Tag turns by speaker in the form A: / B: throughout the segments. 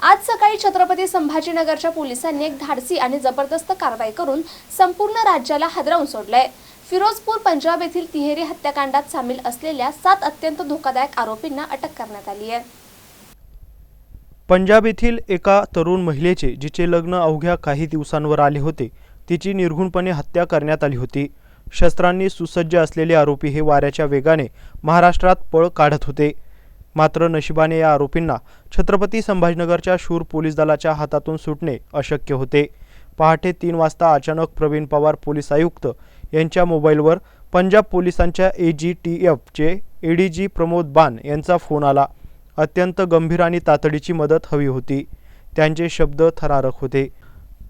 A: आज सकाळी छत्रपती संभाजीनगरच्या पोलिसांनी एक धाडसी आणि जबरदस्त कारवाई करून संपूर्ण राज्याला हादरवून सोडलंय. फिरोजपूर पंजाब येथील तिहेरी हत्याकांडात सामील असलेल्या सात अत्यंत धोकादायक आरोपींना अटक करण्यात आली आहे.
B: पंजाब येथील एका तरुण महिलेचे जिचे लग्न अवघ्या काही दिवसांवर आले होते तिची निर्घुणपणे हत्या करण्यात आली होती. शस्त्रांनी सुसज्ज असलेले आरोपी हे वाऱ्याच्या वेगाने महाराष्ट्रात पळ काढत होते. मात्र नशिबाने या आरोपींना छत्रपती संभाजीनगरच्या शूर पोलीस दलाच्या हातातून सुटणे अशक्य होते. पहाटे तीन वाजता अचानक प्रवीण पवार पोलीस आयुक्त यांच्या मोबाईलवर पंजाब पोलिसांच्या A G T एफचे A D G Pramod Ban यांचा फोन आला. अत्यंत गंभीर आणि तातडीची मदत हवी होती. त्यांचे शब्द थरारक होते.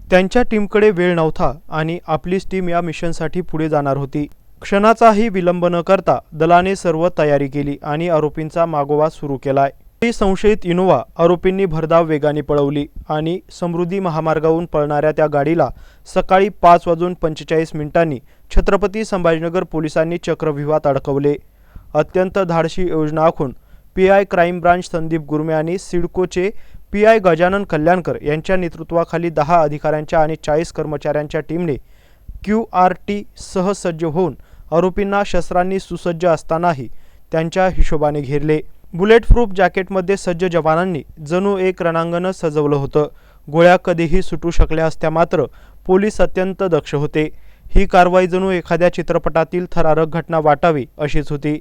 B: त्यांच्या टीमकडे वेळ नव्हता आणि आपलीच टीम या मिशनसाठी पुढे जाणार होती. क्षणाचाही विलंब न करता दलाने सर्व तयारी केली आणि आरोपींचा मागोवा सुरू केलाय. ही संशयित इनोवा आरोपींनी भरधाव वेगाने पळवली आणि समृद्धी महामार्गावरून पळणाऱ्या त्या गाडीला सकाळी पाच वाजून पंचेचाळीस मिनिटांनी छत्रपती संभाजीनगर पोलिसांनी चक्रव्यूहात अडकवले. अत्यंत धाडशी योजना आखून P I crime branch Sandeep Gurme आणि सिडकोचे पी आय गजानन कल्याणकर यांच्या नेतृत्वाखाली दहा अधिकाऱ्यांच्या आणि चाळीस कर्मचाऱ्यांच्या टीमने क्यू आर टी सह सज्ज होऊन आरोपींना शस्त्रांनी सुसज्ज असतानाही त्यांच्या हिशोबाने घेरले. बुलेट प्रूफ जॅकेटमध्ये सज्ज जवानांनी जणू एक रणांगण सजवलं होतं. गोळ्या कधीही सुटू शकल्या असत्या मात्र पोलीस अत्यंत दक्ष होते. ही कारवाई जणू एखाद्या चित्रपटातील थरारक घटना वाटावी अशीच होती.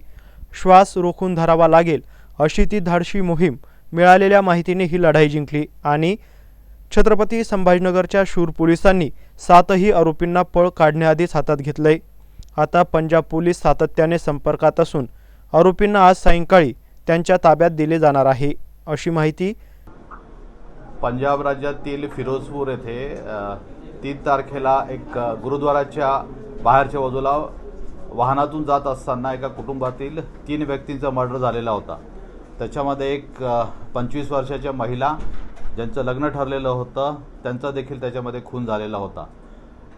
B: श्वास रोखून धरावा लागेल अशी ती धाडशी मोहीम मिळालेल्या माहितीने ही लढाई जिंकली आणि छत्रपती संभाजीनगरच्या शूर पोलिसांनी सातही आरोपींना पळ काढण्याआधीच हातात घेतलंय. आता पंजाब पोलीस सातत्याने संपर्कात असून आरोपींना आज सायंकाळी त्यांच्या ताब्यात दिले जाणार आहे. अशी माहिती
C: पंजाब राज्यातील फिरोजपूर येथे तीन तारखेला एक गुरुद्वाराच्या बाहेरच्या बाजूला वाहनातून जात असताना एका कुटुंबातील तीन व्यक्तींचा मर्डर झालेला होता. त्याच्यामध्ये एक पंचवीस वर्षाच्या महिला ज्यांचं लग्न ठरलेलं होतं त्यांचा देखील त्याच्यामध्ये खून झालेला होता.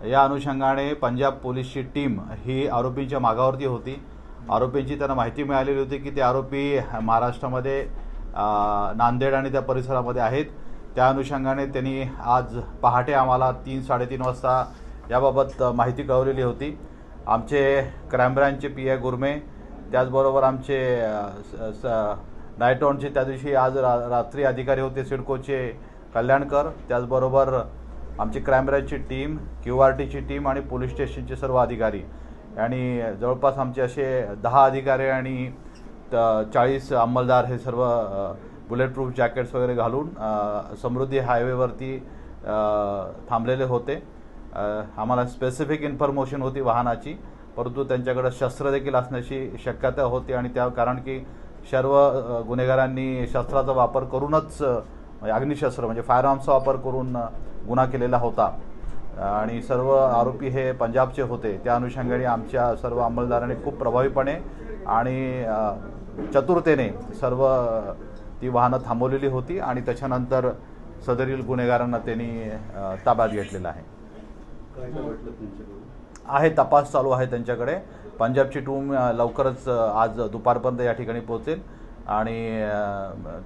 C: या अनुषंगाने पंजाब पोलीसची टीम ही आरोपींच्या मागावरती होती. आरोपींची त्यांना माहिती मिळालेली होती की ते आरोपी महाराष्ट्रामध्ये नांदेड आणि त्या परिसरामध्ये आहेत. त्या अनुषंगाने त्यांनी आज पहाटे आम्हाला तीन साडेतीन वाजता याबाबत माहिती कळवलेली होती. आमचे क्राईम ब्रँचचे पी आय गुरमे त्याचबरोबर आमचे स- स- नायटॉनचे त्या दिवशी आज रा रात्री अधिकारी होते सिडकोचे कल्याणकर त्याचबरोबर आमची क्राईम ब्रँचची टीम क्यू आर टीची टीम आणि पोलीस स्टेशनचे सर्व अधिकारी. आणि जवळपास आमचे असे दहा अधिकारी आणि त- चाळीस अंमलदार हे सर्व बुलेट प्रूफ जॅकेट्स वगैरे घालून समृद्धी हायवेवरती थांबलेले होते. आम्हाला स्पेसिफिक इन्फॉर्मेशन होती वाहनाची परंतु त्यांच्याकडे शस्त्र देखील असण्याची शक्यता होती आणि त्या कारण की सर्व गुन्हेगारांनी शस्त्राचा वापर करूनच म्हणजे अग्निशस्त्र म्हणजे फायर आर्म्सचा वापर करून गुन्हा केलेला होता. आणि सर्व आरोपी हे पंजाबचे होते. त्या अनुषंगाने आमच्या सर्व अंमलदारांनी खूप प्रभावीपणे आणि चतुरतेने सर्व ती वाहनं थांबवलेली होती आणि त्याच्यानंतर सदरील गुन्हेगारांना त्यांनी ताब्यात घेतलेलं आहे. आहे तपास चालू आहे त्यांच्याकडे. पंजाबची टीम लवकरच आज दुपारपर्यंत या ठिकाणी पोहोचेल आणि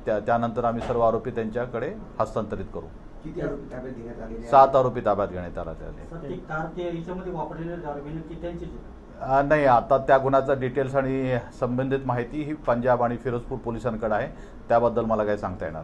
C: त्या त्यानंतर आम्ही सर्व आरोपी त्यांच्याकडे हस्तांतरित करू.
D: किती आरोपी ताब्यात घेण्यात आलेले आहेत?
C: सात आरोपी ताब्यात घेण्यात आला त्याने नाही आता त्या गुन्ह्याचा डिटेल्स आणि संबंधित माहिती ही पंजाब आणि फिरोजपूर पोलिसांकडे आहे त्याबद्दल मला काही सांगता येणार.